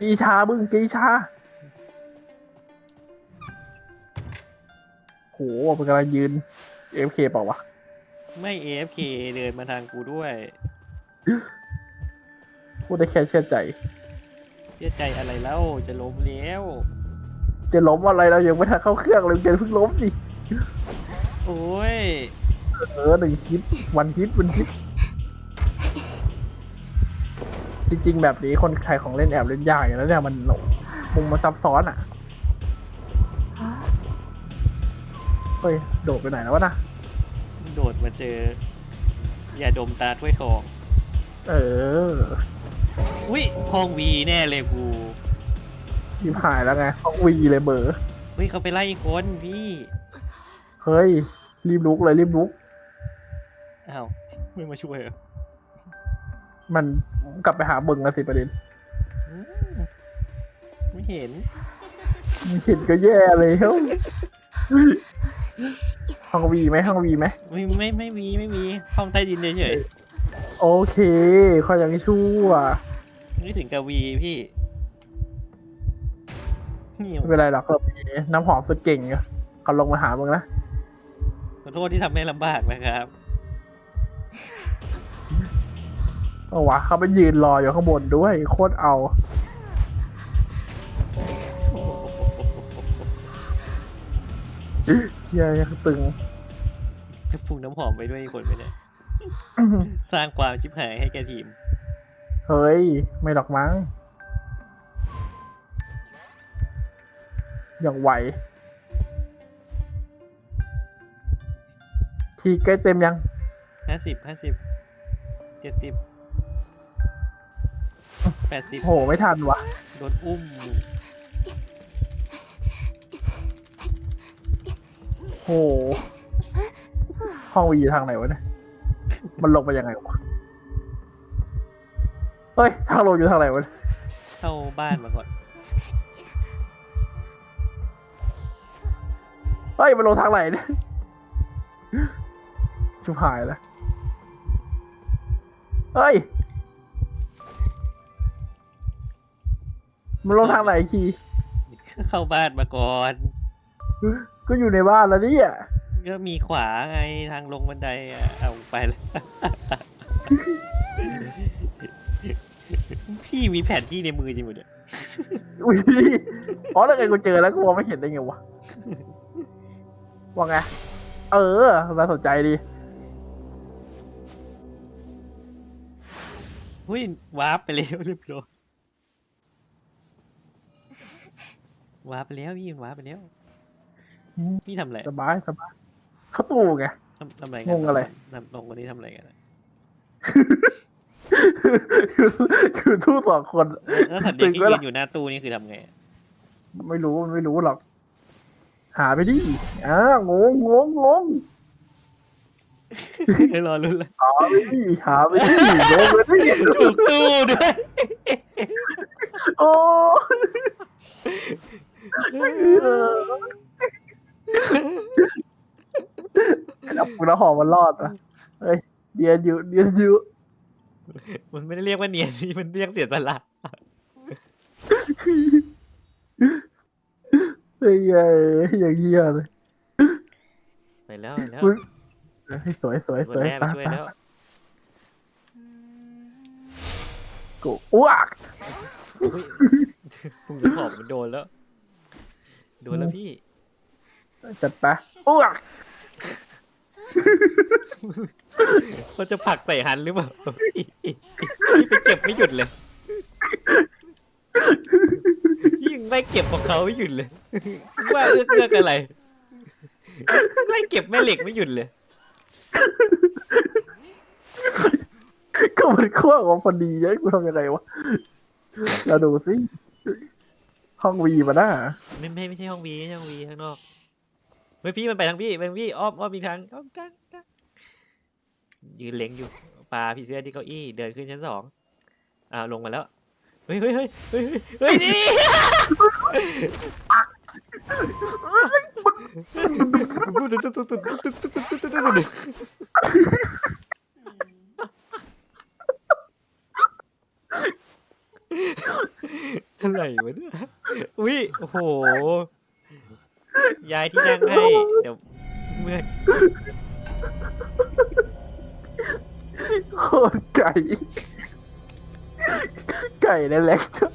กีชามึงกีชาโหมันกำลังยืนเอฟเคเปล่าวะ ไม่ AFK เดินมาทางกูด้วยพูดได้แค่เชื่อใจ เชื่อใจอะไรแล้วจะล้มแล้ว จะล้มอะไรเรายังไม่ทันเข้าเครื่องเลยจะเพิ่งล้มสิโอ้ย เออหนึ่งฮิตวันฮิตวันฮิต จริง ๆ แบบนี้คนใครของเล่นแอบเล่นยากอย่างนั้นเนี่ยมันมุมมันซับซ้อนอะเฮ้ยโดดไปไหนแล้ววะนะโดดมาเจอยาดมตาถ้วยทอง เอออุ้ยห้องวีแน่เลยกูชิบหายแล้วไงห้องวีเลยเบอร์เฮ้ยเขาไปไล่คนพี่ เฮ้ย รีบลุกเลยรีบลุกอ้าวไม่มาช่วยเหรอ มันกลับไปหาเบิงแล้วสิประเด็นอืมไม่เห็นมันเห็นก็แย่เลยเฮ้ยห้องวีไหมห้องวีไหมไม่ไม่ไม่มีไม่มีห้องใต้ดินเฉยโอเคขอยังชั่วๆไม่ถึงกับวีพี่เหี่ยวไม่เป็นไรหรอกเรามีน้ำหอมสุดเก่งอะเขาลงมาหามึงนะขอโทษที่ทำให้ลำบากนะครับ เอาวะเขาไปยืนรออยู่ข้างบนด้วย โคตรเอาเหี้ยยังตึงพุ่งน้ำหอมไปด้วยอีกคนไปเนี่ย สร้างความชิบหายให้แกทีม เฮ้ย ไม่หรอกมั้ง อย่างไหว ทีใกล้เต็มยังห้าสิบห้าสิบเจ็ดสิบ แปดสิบโหไม่ทันวะโดนอุ้ม โหห้องวีอยู่ทางไหนวะเนี่ยมันลงไปยังไงวะเฮ้ยทางลงอยู่ทางไหนวะเนี่ยเข้าบ้านมาก่อน เฮ้ยมันลงทางไหนเนี่ยชิบหายแล้วเฮ้ย มันลงทางไหนคีเข้าบ้านมาก่อน ก็อยู่ในบ้านแล้วเนี่ยก็มีขวาไงทางลงบันไดอะเอาไปแล้วพี่มีแผนที่ในมือจริงหมดเนี่ยอุ้ยอ๋อแล้วไงกูเจอแล้วกูมองไม่เห็นได้ไงวะว่าไง เออน่าสนใจดีเฮ้ยวาร์ปไปแล้วเรียบร้อย วาร์ปไปแล้วพี่วาร์ปไปแล้วอืม พี่ทำอะไรสบายสบายเข้าตู้ไง ทำทำอะไรกังงอะไร ทำลงวันนี้ทำอะไรกันอะคือคือทู่สองคน แล้วสัตว์เด็กที่ตึกไว้ยืล่ะนอยู่หน้าตู้นี่คือทำไงอะไม่รู้มันไม่รู้หรอก หาไปดิอ้าวงงงงงงรอลุ้นเลยหาไปดิหาไปดิงงไปดิถูกตู้ด้วยโอ้ แล้วคุณหอมมันรอดอะเฮ้ยเดียนอยู่เดียนอยู่มันไม่ได้เรียกว่าเนียนสิมันเรียกเสียสละเฮ้ยเอ้ยอย่างเงี้ยเลยไปแล้วไปแล้วมึงเฮ้ยสวยสวยคสนวยแรกไปไปช่วยไปแล้วกูอ้วกอุ้ยพุ่งกระหอบมันโดนแล้ว โดนแล้วพี่ จัดไปอ้วกเขาจะผลักใส่หันหรือเปล่าพี่ไปเก็บไม่หยุดเลยยิ่งไล่เก็บของเขาไม่หยุดเลย ว่าเลือกเลือกอะไรไล่เก็บแม่เหล็กไม่หยุดเลย ก็มันขั้วของพอดีเยอะกูทำยังไงวะเราดูสิ ห้องวีมาหน้าไม่ไม่ไม่ใช่ห้องวีไม่ใช่ห้องวีข้างนอกเฮ้ยพี่มันไปทางพี่ไปทางพี่อ้อมอ้อมอีกทางอ้อมทางทางยืนเล็งอยู่ปลาพี่เสื้อที่เก้าอี้เดินขึ้นชั้นสองอ่าลงมาแล้วเฮ้ยเฮ้ยเฮ้ยเฮ้ยเฮ้ยนี่ อะไรวะเนี่ยอุ้ยโอ้โหย้ายที่นั่งให้เดี๋ยวเมื่อยโคตรไก่ ไก่ในแหลกจัด